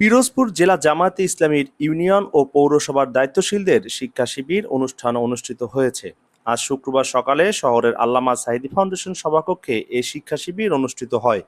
পিরোজপুর জেলা জামায়াতে ইসলামীর ইউনিয়ন ও পৌরসভার দায়িত্বশীলদের শিক্ষা শিবির অনুষ্ঠান অনুষ্ঠিত হয়েছে। আজ শুক্রবার সকালে শহরের আল্লামা সাহিদি ফাউন্ডেশন সভাকক্ষে এই শিক্ষা শিবির অনুষ্ঠিত হয়।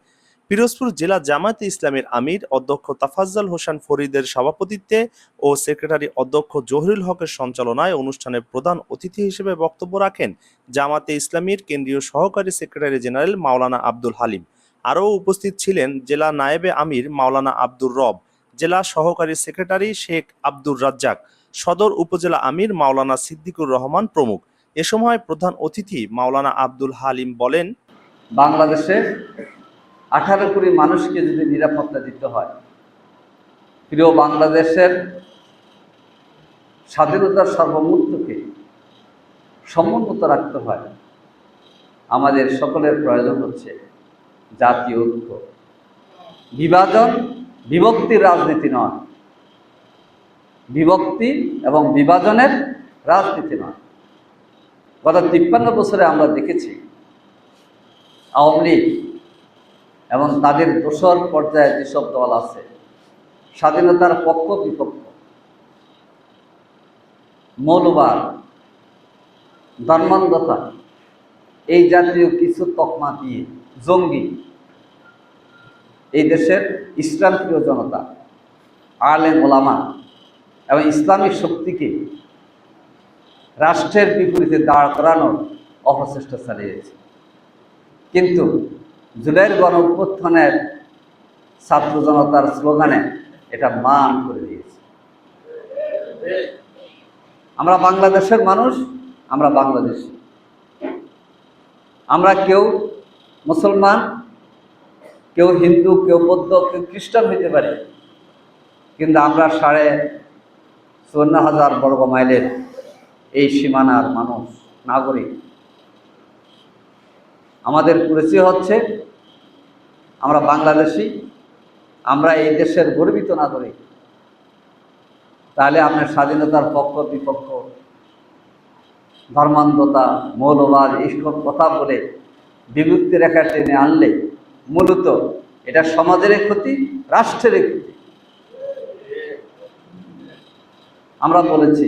পিরোজপুর জেলা জামায়াতে ইসলামীর আমির, অধ্যক্ষ তাফাজ্জল হোসেন ফরিদের সভাপতিত্বে ও সেক্রেটারি অধ্যক্ষ জহিরুল হকের সঞ্চালনায় অনুষ্ঠানে প্রধান অতিথি হিসেবে বক্তব্য রাখেন জামাতে ইসলামীর কেন্দ্রীয় সহকারী সেক্রেটারি জেনারেল মাওলানা আব্দুল হালিম। আরও উপস্থিত ছিলেন জেলা নায়েবে আমির মাওলানা আব্দুর রব। জেলা সহকারী সেক্রেটারি শেখ আব্দুর রাজ্জাক, সদর উপজেলা আমির মাওলানা সিদ্দিকুর রহমান প্রমুখ। এ সময় প্রধান অতিথি মাওলানা আব্দুল হালিম বলেন, বাংলাদেশে আঠারো কোটি মানুষকে যদি নিরাপত্তা দিতে হয়, প্রিয় বাংলাদেশের স্বাধীনতার সর্বমুহূর্তকে সমুন্নত রাখতে হয়, আমাদের সকলের প্রয়োজন হচ্ছে জাতীয় ঐক্য। বিভাজন বিভক্তির রাজনীতি নয়। বিভক্তি এবং বিভাজনের রাজনীতি নয়। গত তিপ্পান্ন বছরে আমরা দেখেছি আওয়ামী লীগ এবং তাদের দোসর পর্যায়ে যেসব দল আছে, স্বাধীনতার পক্ষ বিপক্ষ, মৌলবাদ, ধর্মান্ধতা, এই জাতীয় কিছু তকমা দিয়ে জঙ্গি এই দেশের ইসলাম প্রিয় জনতা, আলেম ওলামা এবং ইসলামিক শক্তিকে রাষ্ট্রের বিপরীতে দাঁড় করানোর অপচেষ্টা চালিয়েছে। কিন্তু জুলাইয়ের গণ অভ্যুত্থানের ছাত্র জনতার স্লোগানে এটা মান করে দিয়েছে। আমরা বাংলাদেশের মানুষ, আমরা বাংলাদেশি। আমরা কেউ মুসলমান কেউ হিন্দু, কেউ বৌদ্ধ, কেউ খ্রিস্টান হইতে পারে। কিন্তু আমরা সাড়ে চুয়ান্ন হাজার বর্গ মাইলের এই সীমানার মানুষ, নাগরিক। আমাদের পরিচয় হচ্ছে আমরা বাংলাদেশি, আমরা এই দেশের গর্বিত নাগরিক। তাহলে আপনার স্বাধীনতার পক্ষ, বিপক্ষ, ধর্মান্ধতা, মৌলবাদ এইসব কথা বলে বিভক্তি রেখা টেনে আনলে মূলত এটা সমাজের ক্ষতি, রাষ্ট্রের ক্ষতি। আমরা বলেছি,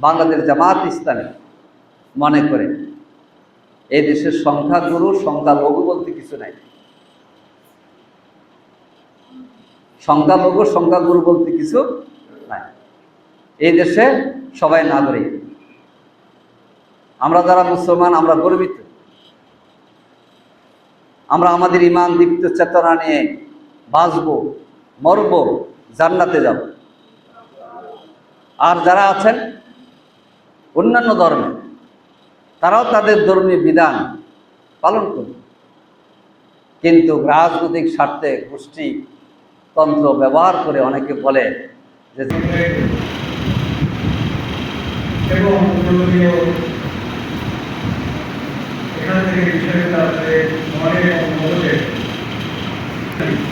বাংলাদেশ জামাত ইসলামী মনে করে এই দেশের সংখ্যাগুরু, সংখ্যালঘু বলতে কিছু নাই। সংখ্যালঘু, সংখ্যাগুরু বলতে কিছু নাই। এই দেশে সবাই নাগরিক। আমরা যারা মুসলমান, আমরা গর্বিত। আমরা আমাদের ইমান দীপ্ত, চেতনা নিয়ে বাঁচব, মরব, জান্নাতে যাব। আর যারা আছেন অন্যান্য ধর্মে, তারাও তাদের ধর্মীয় বিধান পালন করবে। কিন্তু রাজনৈতিক স্বার্থে গোষ্ঠী তন্ত্র ব্যবহার করে অনেকে বলে যে এবং এখান থেকে বিষয়টা আছে মনে এবং মদতে